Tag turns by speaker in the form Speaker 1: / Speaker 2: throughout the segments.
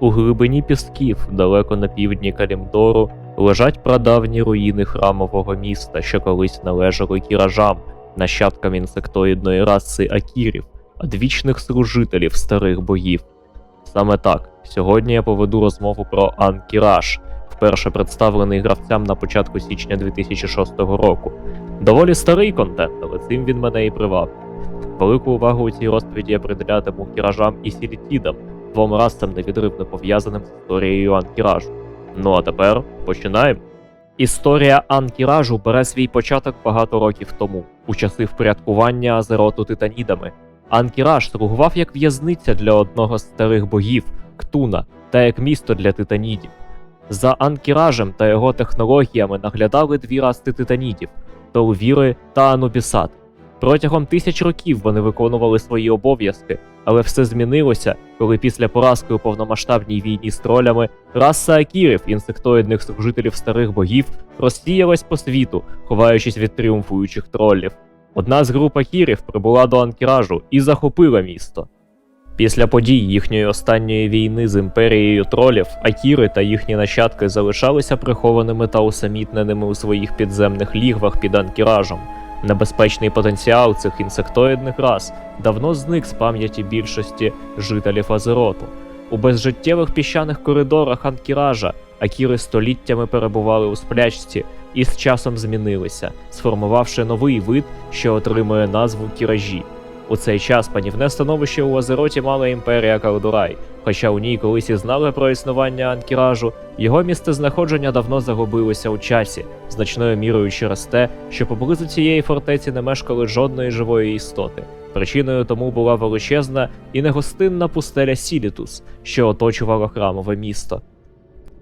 Speaker 1: У глибині пісків, далеко на півдні Калімдору, лежать прадавні руїни храмового міста, що колись належали кіражам, нащадкам інсектоїдної раси акірів, одвічних служителів старих богів. Саме так, сьогодні я поведу розмову про Анкіраж, вперше представлений гравцям на початку січня 2006 року. Доволі старий контент, але цим він мене і привабив. Велику увагу у цій розповіді я приділятиму кіражам і сілітідам, двом расам невідривно пов'язаним з історією Анкіражу. Ну а тепер починаємо. Історія Анкіражу бере свій початок багато років тому, у часи впорядкування Азероту титанідами. Анкіраж слугував як в'язниця для одного з старих богів Ктуна та як місто для титанідів. За Анкіражем та його технологіями наглядали дві расти титанідів Таувіри та Анубісат. Протягом тисяч років вони виконували свої обов'язки, але все змінилося, коли після поразки у повномасштабній війні з тролями раса акірів, інсектоїдних служителів старих богів, розсіялась по світу, ховаючись від тріумфуючих троллів. Одна з груп акірів прибула до Анкіражу і захопила місто. Після подій їхньої останньої війни з імперією тролів, акіри та їхні нащадки залишалися прихованими та усамітненими у своїх підземних лігвах під Анкіражем. Небезпечний потенціал цих інсектоїдних рас давно зник з пам'яті більшості жителів Азероту. У безжиттєвих піщаних коридорах Анкіража акіри століттями перебували у сплячці і з часом змінилися, сформувавши новий вид, що отримує назву кіражі. У цей час панівне становище у Азероті мала імперія Калдурай, хоча у ній колись і знали про існування Анкіражу, його місцезнаходження давно загубилося у часі, значною мірою через те, що поблизу цієї фортеці не мешкали жодної живої істоти. Причиною тому була величезна і негостинна пустеля Сілітус, що оточувала храмове місто.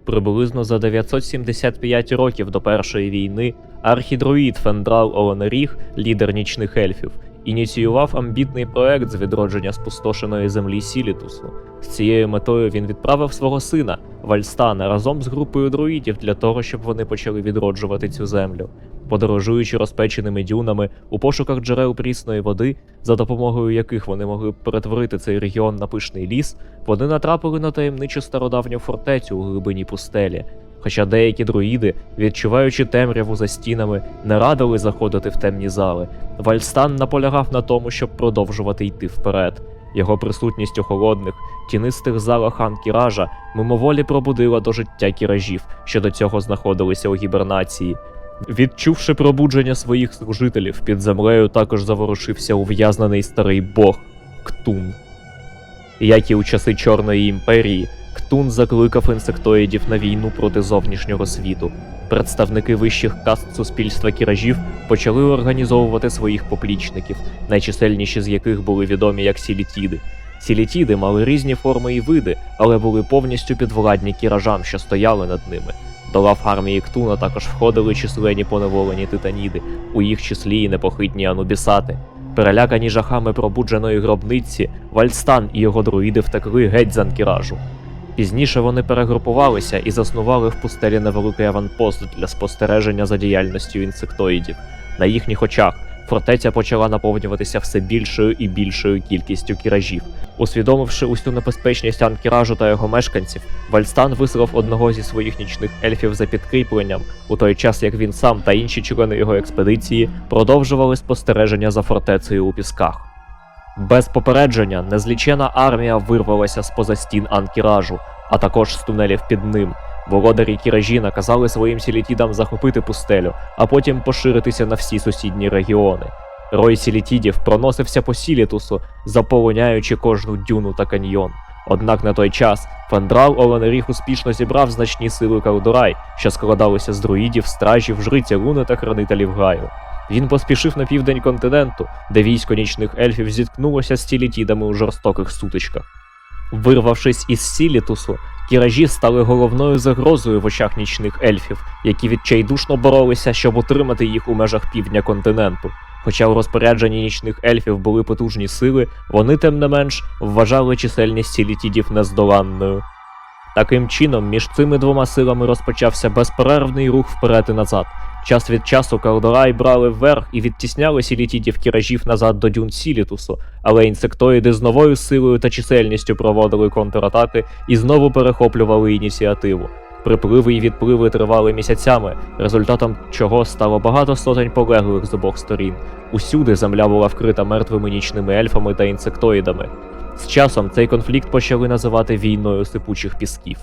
Speaker 1: Приблизно за 975 років до першої війни архідруїд Фендрал Оленеріг, лідер нічних ельфів, ініціював амбітний проект з відродження спустошеної землі Сілітусу. З цією метою він відправив свого сина Вальстана разом з групою друїдів для того, щоб вони почали відроджувати цю землю. Подорожуючи розпеченими дюнами у пошуках джерел прісної води, за допомогою яких вони могли б перетворити цей регіон на пишний ліс, вони натрапили на таємничу стародавню фортецю у глибині пустелі. Хоча деякі друїди, відчуваючи темряву за стінами, не радили заходити в темні зали, Вальстан наполягав на тому, щоб продовжувати йти вперед. Його присутність у холодних, тінистих залах Анкіража мимоволі пробудила до життя кіражів, що до цього знаходилися у гібернації. Відчувши пробудження своїх служителів, під землею також заворушився ув'язнений старий бог Ктун. Як і у часи Чорної імперії, Ктун закликав інсектоїдів на війну проти зовнішнього світу. Представники вищих каст суспільства кіражів почали організовувати своїх поплічників, найчисельніші з яких були відомі як сілітіди. Сілітіди мали різні форми і види, але були повністю підвладні кіражам, що стояли над ними. До лав армії Ктуна також входили численні поневолені титаніди, у їх числі і непохитні анубісати. Перелякані жахами пробудженої гробниці, Вальстан і його друїди втекли геть з Анкіражу. Пізніше вони перегрупувалися і заснували в пустелі невеликий аванпост для спостереження за діяльністю інсектоїдів. На їхніх очах фортеця почала наповнюватися все більшою і більшою кількістю кіражів. Усвідомивши усю небезпечність анкіражу та його мешканців, Вальстан вислав одного зі своїх нічних ельфів за підкріпленням, у той час як він сам та інші члени його експедиції продовжували спостереження за фортецею у пісках. Без попередження незлічена армія вирвалася з поза стін Анкіражу, а також з тунелів під ним. Володарі кіражі наказали своїм сілітідам захопити пустелю, а потім поширитися на всі сусідні регіони. Рой сілітідів проносився по Сілітусу, заполоняючи кожну дюну та каньйон. Однак на той час Фандрал Оленеріг успішно зібрав значні сили Калдурай, що складалися з друїдів, стражів, жриця Луни та хранителів Гаю. Він поспішив на південь континенту, де військо нічних ельфів зіткнулося з тілітідами у жорстоких сутичках. Вирвавшись із Сілітусу, кіражі стали головною загрозою в очах нічних ельфів, які відчайдушно боролися, щоб утримати їх у межах півдня континенту. Хоча у розпорядженні нічних ельфів були потужні сили, вони, тим не менш, вважали чисельність сілітідів нездоланною. Таким чином, між цими двома силами розпочався безперервний рух вперед і назад. Час від часу Калдорай брали вверх і відтісняли сілітідів кіражів назад до дюн Сілітусу, але інсектоїди з новою силою та чисельністю проводили контратаки і знову перехоплювали ініціативу. Припливи і відпливи тривали місяцями, результатом чого стало багато сотень полеглих з обох сторін. Усюди земля була вкрита мертвими нічними ельфами та інсектоїдами. З часом цей конфлікт почали називати війною сипучих пісків.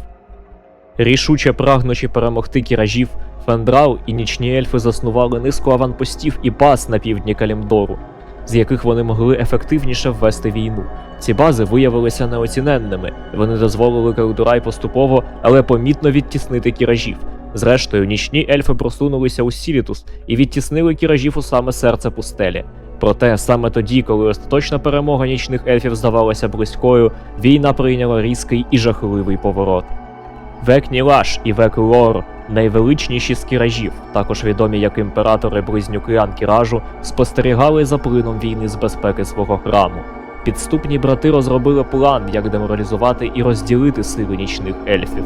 Speaker 1: Рішуче прагнучи перемогти кіражів, Фендрал і нічні ельфи заснували низку аванпостів і баз на півдні Калімдору, з яких вони могли ефективніше ввести війну. Ці бази виявилися неоціненними, вони дозволили Калдурай поступово, але помітно відтіснити кіражів. Зрештою, нічні ельфи просунулися у Сілітус і відтіснили кіражів у саме серце пустелі. Проте саме тоді, коли остаточна перемога нічних ельфів здавалася близькою, війна прийняла різкий і жахливий поворот. Век Нілаш і Век Лор, найвеличніші з кіражів, також відомі як імператори близнюки Анкіражу, спостерігали за плином війни з безпеки свого храму. Підступні брати розробили план, як деморалізувати і розділити сили нічних ельфів.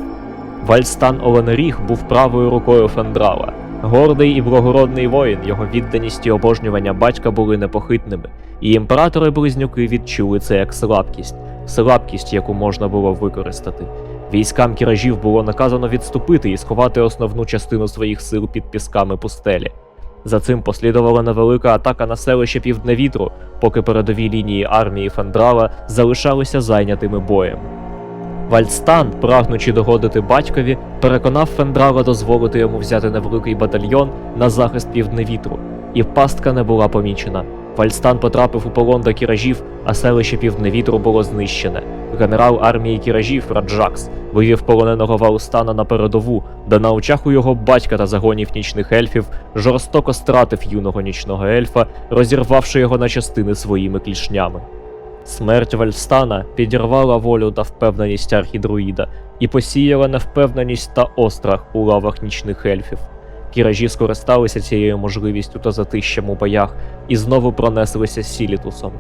Speaker 1: Вальстан Оленеріг був правою рукою Фендрала. Гордий і благородний воїн, його відданість і обожнювання батька були непохитними, і імператори-близнюки відчули це як слабкість, слабкість, яку можна було використати. Військам кіражів було наказано відступити і сховати основну частину своїх сил під пісками пустелі. За цим послідувала невелика атака на селище Півдне Вітру, поки передові лінії армії Фендрала залишалися зайнятими боєм. Вальстан, прагнучи догодити батькові, переконав Фендрала дозволити йому взяти невеликий батальйон на захист Півдне Вітру, і пастка не була помічена. Вальстан потрапив у полон до кіражів, а селище Півдне Вітру було знищене. Генерал армії кіражів Раджакс вивів полоненого Валстана на передову, де на очах у його батька та загонів нічних ельфів жорстоко стратив юного нічного ельфа, розірвавши його на частини своїми клішнями. Смерть Вальстана підірвала волю та впевненість архідруїда і посіяла невпевненість та острах у лавах нічних ельфів. Кіражі скористалися цією можливістю та затищем у боях і знову пронеслися Сілітусом.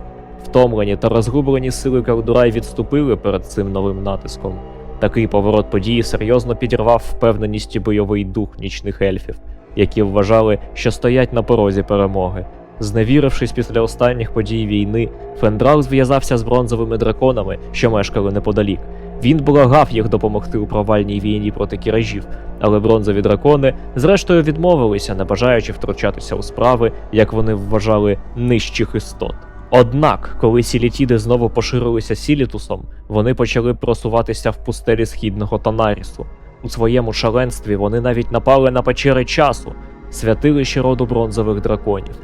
Speaker 1: Втомлені та розгублені сили Калдурай відступили перед цим новим натиском. Такий поворот події серйозно підірвав впевненість і бойовий дух нічних ельфів, які вважали, що стоять на порозі перемоги. Зневірившись після останніх подій війни, Фендрал зв'язався з бронзовими драконами, що мешкали неподалік. Він благав їх допомогти у провальній війні проти кіражів, але бронзові дракони зрештою відмовилися, не бажаючи втручатися у справи, як вони вважали, нижчих істот. Однак, коли сілітіди знову поширилися сілітусом, вони почали просуватися в пустелі східного Танарісу. У своєму шаленстві вони навіть напали на печери часу, святилище роду бронзових драконів.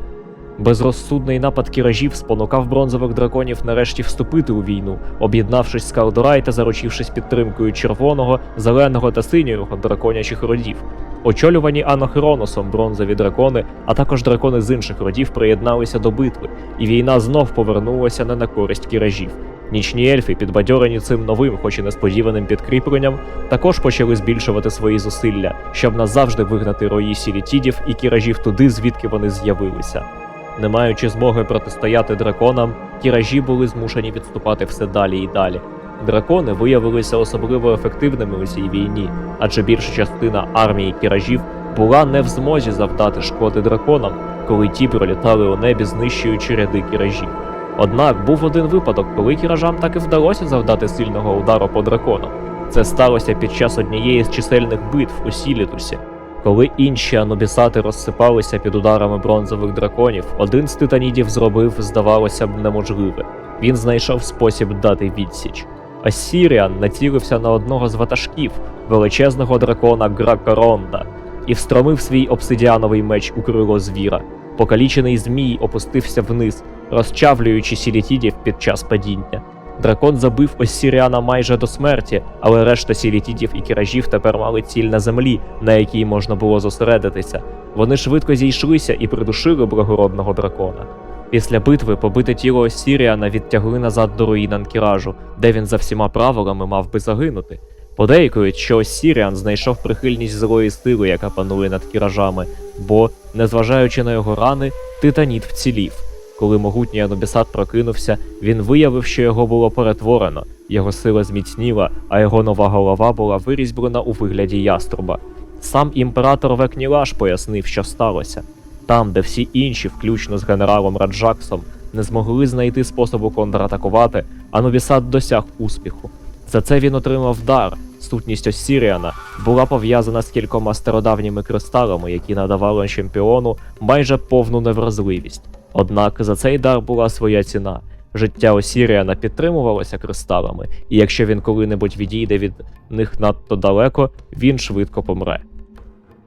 Speaker 1: Безрозсудний напад кіражів спонукав бронзових драконів нарешті вступити у війну, об'єднавшись з Калдорай та заручившись підтримкою червоного, зеленого та синього драконячих родів. Очолювані Анохроносом бронзові дракони, а також дракони з інших родів приєдналися до битви, і війна знов повернулася не на користь кіражів. Нічні ельфи, підбадьорені цим новим, хоч і несподіваним підкріпленням, також почали збільшувати свої зусилля, щоб назавжди вигнати рої сілітідів і кіражів туди, звідки вони з'явилися. Не маючи змоги протистояти драконам, кіражі були змушені відступати все далі і далі. Дракони виявилися особливо ефективними у цій війні, адже більша частина армії кіражів була не в змозі завдати шкоди драконам, коли ті пролітали у небі, знищуючи ряди кіражів. Однак був один випадок, коли кіражам таки вдалося завдати сильного удару по драконам. Це сталося під час однієї з чисельних битв у Сілітусі. Коли інші анубісати розсипалися під ударами бронзових драконів, один з титанідів зробив, здавалося б, неможливе. Він знайшов спосіб дати відсіч. Ассіріан націлився на одного з ватажків, величезного дракона Гракаронда, і встромив свій обсидіановий меч у крило звіра. Покалічений змій опустився вниз, розчавлюючи сілітідів під час падіння. Дракон забив Оссіріана майже до смерті, але решта сілітідів і кіражів тепер мали ціль на землі, на якій можна було зосередитися. Вони швидко зійшлися і придушили благородного дракона. Після битви побите тіло Оссіріана відтягли назад до руїн Анкіражу, де він за всіма правилами мав би загинути. Подейкують, що Оссіріан знайшов прихильність злої сили, яка панує над кіражами, бо, незважаючи на його рани, титаніт вцілів. Коли могутній Анубісат прокинувся, він виявив, що його було перетворено, його сила зміцніла, а його нова голова була вирізьблена у вигляді яструба. Сам імператор Векнілаш пояснив, що сталося. Там, де всі інші, включно з генералом Раджаксом, не змогли знайти способу контратакувати, а Новісад досяг успіху. За це він отримав дар. Сутність Осіріана була пов'язана з кількома стародавніми кристалами, які надавали чемпіону майже повну невразливість. Однак за цей дар була своя ціна. Життя Осіріана підтримувалося кристалами, і якщо він коли-небудь відійде від них надто далеко, він швидко помре.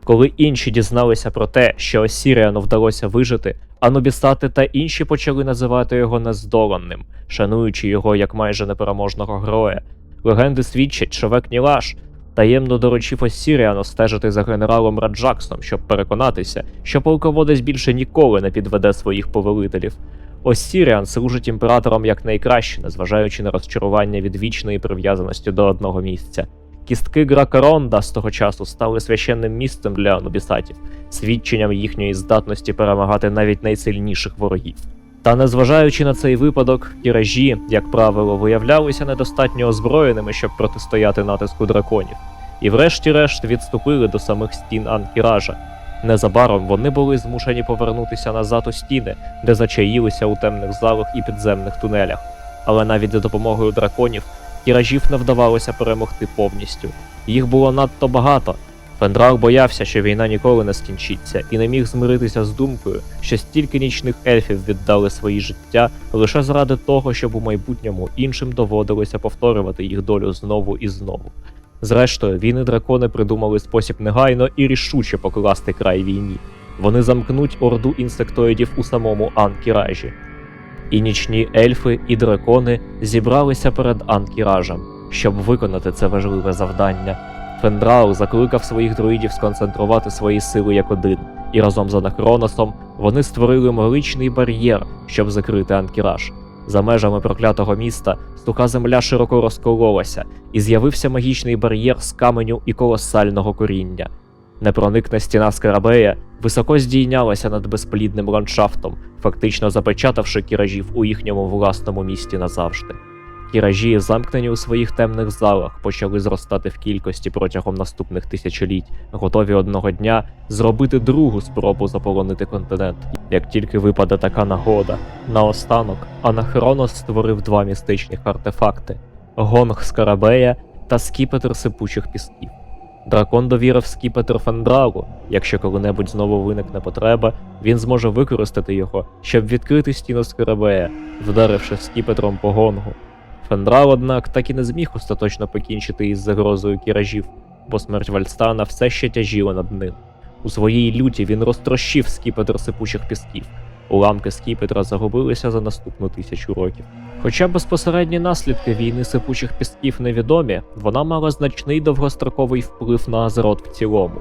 Speaker 1: Коли інші дізналися про те, що Осіріану вдалося вижити, Анубісати та інші почали називати його нездоланним, шануючи його як майже непереможного героя. Легенди свідчать, що Векнілаш таємно доручив Осіріану стежити за генералом Раджаксом, щоб переконатися, що полководець більше ніколи не підведе своїх повелителів. Осіріан служить імператором якнайкраще, незважаючи на розчарування від вічної прив'язаності до одного місця. Кістки Гракаронда з того часу стали священним місцем для анубісатів, свідченням їхньої здатності перемагати навіть найсильніших ворогів. Та незважаючи на цей випадок, тіражі, як правило, виявлялися недостатньо озброєними, щоб протистояти натиску драконів, і врешті-решт відступили до самих стін Анкіража. Незабаром вони були змушені повернутися назад у стіни, де зачаїлися у темних залах і підземних тунелях. Але навіть за допомогою драконів тіражів не вдавалося перемогти повністю. Їх було надто багато. Фендрал боявся, що війна ніколи не скінчиться, і не міг змиритися з думкою, що стільки нічних ельфів віддали свої життя лише заради того, щоб у майбутньому іншим доводилося повторювати їх долю знову і знову. Зрештою, він і дракони придумали спосіб негайно і рішуче покласти край війні. Вони замкнуть орду інсектоїдів у самому Анкіражі. І нічні ельфи і дракони зібралися перед Анкіражем, щоб виконати це важливе завдання. Фендрал закликав своїх друїдів сконцентрувати свої сили як один, і разом з Анахроносом вони створили магічний бар'єр, щоб закрити Анкіраж. За межами проклятого міста суха земля широко розкололася, і з'явився магічний бар'єр з каменю і колосального коріння. Непроникна стіна Скарабея високо здійнялася над безплідним ландшафтом, фактично запечатавши кіражів у їхньому власному місті назавжди. Кіражі, замкнені у своїх темних залах, почали зростати в кількості протягом наступних тисячоліть, готові одного дня зробити другу спробу заполонити континент. Як тільки випаде така нагода, наостанок Анахронос створив два містичних артефакти: гонг Скарабея та скіпетр сипучих пісків. Дракон довірив скіпетр Фендралу. Якщо коли-небудь знову виникне потреба, він зможе використати його, щоб відкрити стіну Скарабея, вдаривши скіпетром по гонгу. Фендрал, однак, так і не зміг остаточно покінчити із загрозою кіражів, бо смерть Вальстана все ще тяжіла над ним. У своїй люті він розтрощив скіпетр сипучих пісків. Уламки скіпетра загубилися за наступну тисячу років. Хоча безпосередні наслідки війни сипучих пісків невідомі, вона мала значний довгостроковий вплив на Азерот в цілому.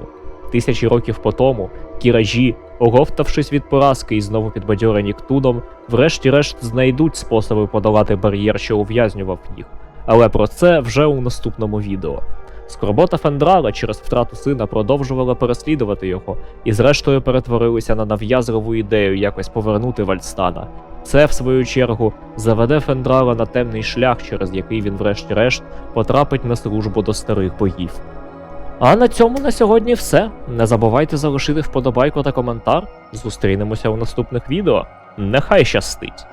Speaker 1: Тисячі років по тому кіражі, оговтавшись від поразки і знову підбадьорені Ктудом, врешті-решт знайдуть способи подолати бар'єр, що ув'язнював їх. Але про це вже у наступному відео. Скорбота Фендрала через втрату сина продовжувала переслідувати його, і зрештою перетворилися на нав'язливу ідею якось повернути Вальстана. Це, в свою чергу, заведе Фендрала на темний шлях, через який він, врешті-решт, потрапить на службу до старих богів. А на цьому на сьогодні все. Не забувайте залишити вподобайку та коментар. Зустрінемося у наступних відео. Нехай щастить!